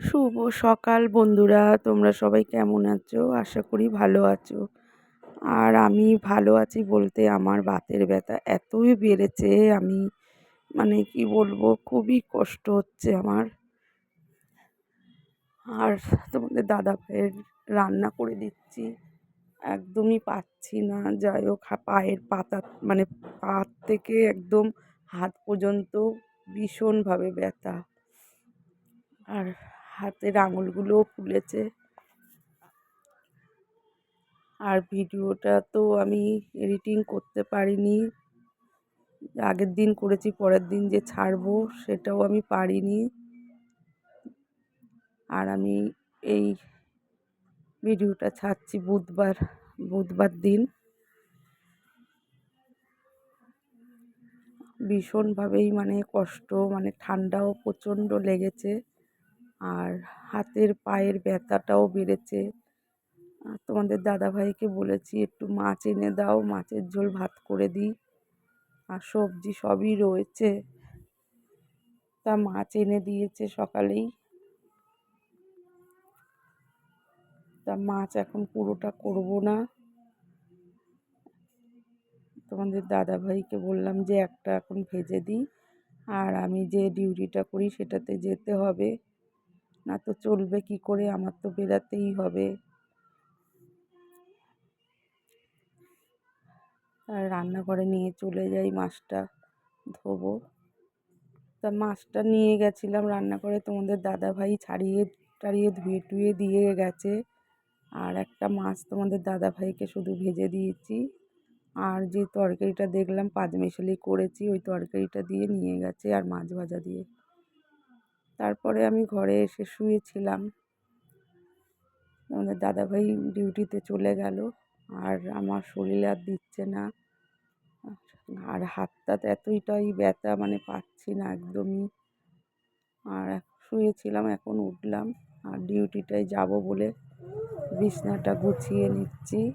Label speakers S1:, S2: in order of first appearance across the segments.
S1: শুভ সকাল বন্ধুরা, তোমরা সবাই কেমন আছো? আশা করি ভালো আছো। আর আমি ভালো আছি বলতে আমার বাতের ব্যথা এতই বেড়েছে, আমি মানে কি বলব, খুবই কষ্ট হচ্ছে আমার। আর তোমাদের দাদা ভাইয়ের রান্না করে দিচ্ছি, একদমই পাচ্ছি না। যাই হোক পায়ের পাতা মানে পা থেকে একদম হাত পর্যন্ত ভীষণভাবে ব্যথা। আর হাতের আঙুলগুলোও ফুলেছে। আর ভিডিওটা তো আমি এডিটিং করতে পারিনি। আগের দিন করেছি, পরের দিন যে ছাড়বো সেটাও আমি পারিনি। আর আমি এই ভিডিওটা ছাড়ছি বুধবার বুধবার দিন। ভীষণভাবেই মানে কষ্ট মানে ঠান্ডাও প্রচণ্ড লেগেছে। আর হাতের পায়ের ব্যথাটাও বেড়েছে। তোমাদের দাদাভাইকে বলেছি, একটু মাছ এনে দাও, মাছের ঝোল ভাত করে দিই। আর সবজি সবই রয়েছে। তা মাছ এনে দিয়েছে সকালেই। তা মাছ এখন পুরোটা করব না। তোমাদের দাদাভাইকে বললাম যে, একটা এখন ভেজে দিই। আর আমি যে ডিউটিটা করি, সেটাতে যেতে হবে। না তো চলবে কি করে? আমার তো বেরাতেই হবে। আর রান্নাঘরে নিয়ে চলে যাই মাছটা ধোবো। তা মাছটা নিয়ে গেছিলাম রান্না করে তোমাদের দাদাভাই ছাড়িয়ে, টাড়িয়ে ধুয়ে টুয়ে দিয়ে গেছে। আর একটা মাছ তোমাদের দাদাভাইকে শুধু ভেজে দিয়েছি। আর যে তরকারিটা দেখলাম পাঁচমেশালি করেছি, ওই তরকারিটা দিয়ে নিয়ে গেছে আর মাছ ভাজা দিয়ে। তারপরে আমি ঘরে এসে শুয়েছিলাম। আমাদের দাদাভাই ডিউটিতে চলে গেল। আর আমার শরীর আর দিচ্ছে না। আর হাতটা এতইটাই ব্যথা মানে পাচ্ছি না একদমই। আর শুয়েছিলাম, এখন উঠলাম। আর ডিউটিটায় যাব বলে বিছনাটা গুছিয়ে নিচ্ছি।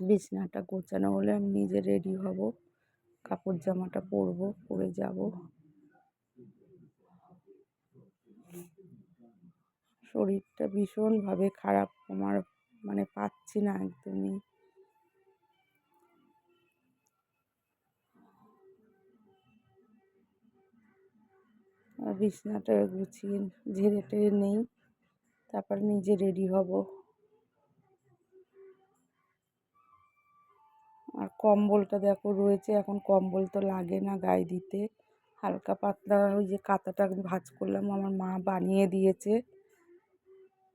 S1: বিছনাটা গোছানো হলে আমি নিজে রেডি হব। কাপড় জামাটা পরবো, পরে যাব। শরীরটা ভীষণভাবে খারাপ, আমার মানে পাচ্ছি না একদমই। বিছনাটা গুছিয়ে ঝেড়ে টেড়ে নেই, তারপর নিজে রেডি হব। আর কম্বলটা দেখো রয়েছে, এখন কম্বল তো লাগে না গায়ে দিতে। হালকা পাতলা ওই যে কাঁথাটা ভাজ করলাম, আমার মা বানিয়ে দিয়েছে।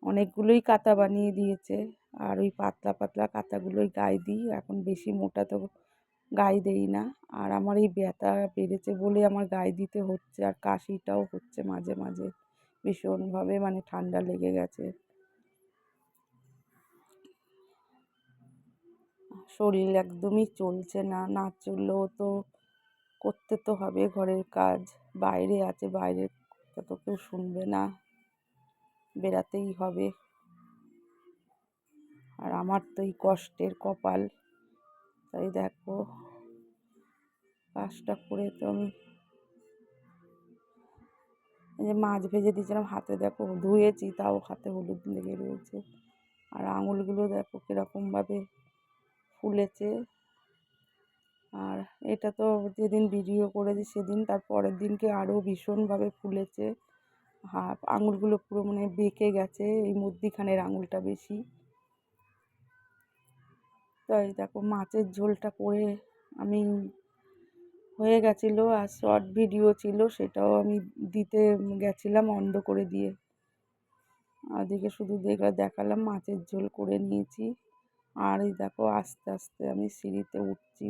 S1: অনেকগুলোই কাঁথা বানিয়ে দিয়েছে। আর ওই পাতলা পাতলা কাঁথাগুলোই গায়ে দিই। এখন বেশি মোটা তো গায়ে দেই না। আর আমার এই ব্যথা বেড়েছে বলে আমার গায়ে দিতে হচ্ছে। আর কাশিটাও হচ্ছে মাঝে মাঝে। ভীষণভাবে মানে ঠান্ডা লেগে গেছে। শরীর একদমই চলছে না। না চললেও তো করতে তো হবে। ঘরের কাজ বাইরে আছে। বাইরের কথা তো কেউ শুনবে না। বেরাতেই হবে। আর আমার তো এই কষ্টের কপাল। তাই দেখো, কাজটা করে তো আমি যে মাছ ভেজে দিয়েছিলাম, হাতে দেখো ধুয়েছি, তাও হাতে হলুদ লেগে রয়েছে। আর আঙুলগুলো দেখো কীরকমভাবে ফুলেছে। আর এটা তো যেদিন ভিডিও করেছি, সেদিন তার পরের দিনকে আরও ভীষণভাবে ফুলেছে। আঙুলগুলো পুরো মানে বেঁকে গেছে, এই মধ্যিখানের আঙুলটা বেশি। তাই দেখো মাছের ঝোলটা করে আমি হয়ে গেছিল, আর শর্ট ভিডিও ছিল, সেটাও আমি দিতে গেছিলাম অন্ধ করে দিয়ে। ওদিকে শুধু দেখে দেখালাম মাছের ঝোল করে নিয়েছি। আর এই দেখো আস্তে আস্তে আমি সিঁড়িতে উঠছি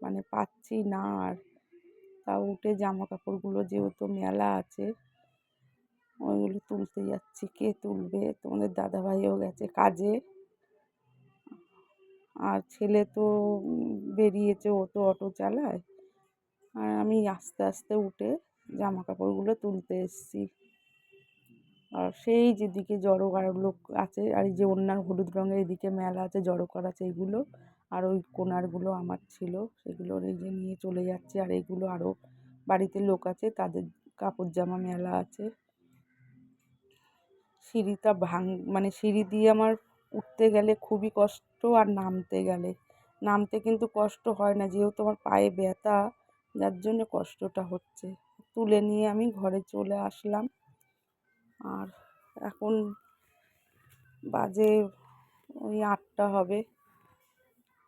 S1: মানে পাচ্ছি না আর। তাও উঠে জামা কাপড়গুলো যেহেতু মেলা আছে ওইগুলো তুলতে যাচ্ছি। কে তুলবে? তোমাদের দাদাভাইও গেছে কাজে। আর ছেলে তো বেরিয়েছে, ও তো অটো চালায়। আর আমি আস্তে আস্তে উঠে জামা কাপড়গুলো তুলতে এসেছি। আর সেই যেদিকে জড়ো করার লোক আছে, আর এই যে অন্যার হলুদ রঙের এদিকে মেলা আছে, জড়ো করা আছে এইগুলো আর ওই কোনারগুলো আমার ছিল, সেগুলো এই যে নিয়ে চলে যাচ্ছে। আর এগুলো আরও বাড়িতে লোক আছে, তাদের কাপড় জামা মেলা আছে। সিঁড়িটা ভাঙ মানে সিঁড়ি দিয়ে আমার উঠতে গেলে খুবই কষ্ট আর নামতে গেলে। নামতে কিন্তু কষ্ট হয় না, যেহেতু আমার পায়ে ব্যথা, যার জন্য কষ্টটা হচ্ছে। তুলে নিয়ে আমি ঘরে চলে আসলাম। আর এখন বাজে ওই আটটা হবে।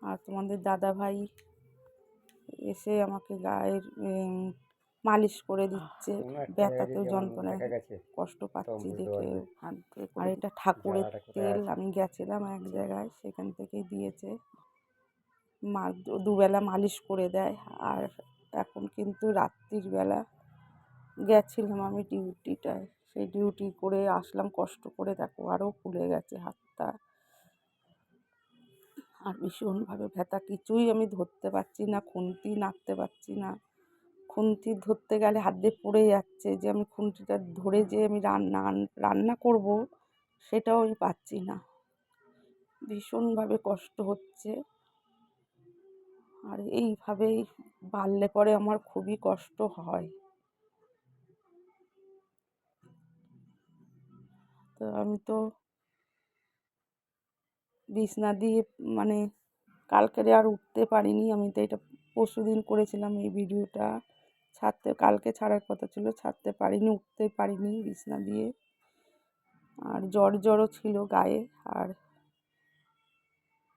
S1: আর তোমাদের দাদাভাই এসে আমাকে গায়ের মালিশ করে দিচ্ছে। ব্যথাতেও যন্ত্রণায় কষ্ট পাচ্ছি দেখে আর এটা ঠাকুরের তেল আমি গেছিলাম এক জায়গায় সেখান থেকেই দিয়েছে। মা দুবেলা মালিশ করে দেয়। আর এখন কিন্তু রাত্রির বেলা গেছিলাম আমি ডিউটিটায়। সেই ডিউটি করে আসলাম কষ্ট করে দেখো আরও ফুলে গেছে হাতটা। আর ভীষণভাবে ব্যথা কিছুই আমি ধরতে পারছি না খুন্তি নাড়তে পারছি না। খুন্তি ধরতে গেলে হাত দিয়ে পড়ে যাচ্ছে, যে আমি খুন্তিটা ধরে যে আমি রান্না রান্না করব সেটাও আমি পাচ্ছি না। ভীষণভাবে কষ্ট হচ্ছে। আর এইভাবেই বাড়লে পরে আমার খুবই কষ্ট হয়। তো আমি তো বিছনা দিয়ে মানে কালকেরে আর উঠতে পারিনি, আমি তো এটা পরশু দিন করেছিলাম এই ভিডিওটা। ছাড়তে কালকে ছাড়ার কথা ছিল ছাড়তে পারিনি উঠতে পারিনি বিছনা দিয়ে। আর জ্বর জ্বরও ছিল গায়ে। আর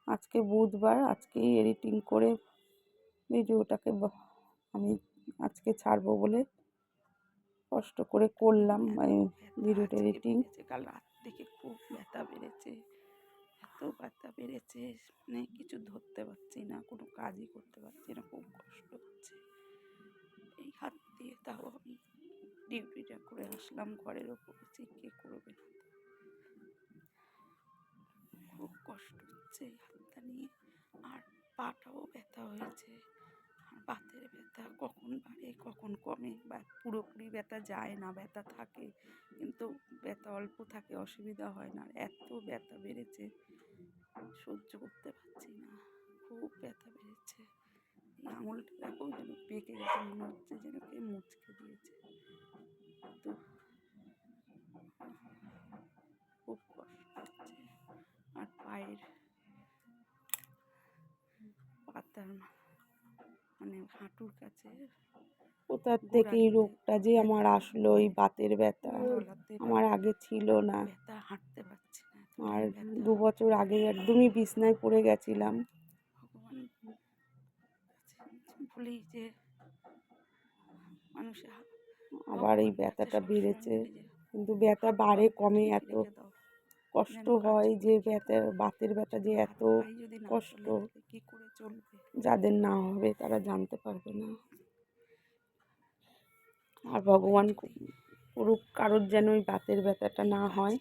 S1: আজকে বুধবার আজকেই এডিটিং করে ভিডিওটাকে আমি আজকে ছাড়বো বলে কষ্ট করে করলাম মানে ভিডিওটা এডিটিং। কাল রাত থেকে খুব ব্যথা বেড়েছে এত ব্যথা বেড়েছে মানে কিছু ধরতে পারছি না কোনো কাজই করতে পারছি না খুব কষ্ট হচ্ছে। দিয়ে তাও আমি ডিউটিটা করে আসলাম ঘরের ওপরে যে কে করবে। খুব কষ্ট হচ্ছে হাতটা নিয়ে। আর পাটাও ব্যথা হয়েছে, আর বাতের ব্যথা কখন বাড়ে, কখন কমে, বা পুরোপুরি ব্যথা যায় না, ব্যথা থাকে, কিন্তু ব্যথা অল্প থাকে, অসুবিধা হয় না। এত ব্যথা বেড়েছে, সহ্য করতে পারছি না, খুব ব্যথা বেড়েছে। আঙুলটা দেখো যেন পেকে গেছে মনে হচ্ছে যেন কে মুচকে দিয়েছে। তো খুব কষ্ট হচ্ছে। আর পায়ের পাতার মানে হাঁটুর কাছে কোথার থেকে এই রোগটা যে আমার আসলো এই বাতের ব্যথা আমার আগে ছিল না। হাঁটতে পারছি না। আর দু বছর আগে একদমই বিছনায় পড়ে গেছিলাম। যে মানুষের আবার এই ব্যথাটা বেড়েছে। কিন্তু ব্যথা বাড়ে কমে এত কষ্ট হয় যে ব্যথা বাতের ব্যথা যে এত কষ্ট। কি করে চলবে? যাদের না হবে তারা জানতে পারবে না। আর ভগবান করুক কারোর যেন ওই বাতের ব্যথাটা না হয়।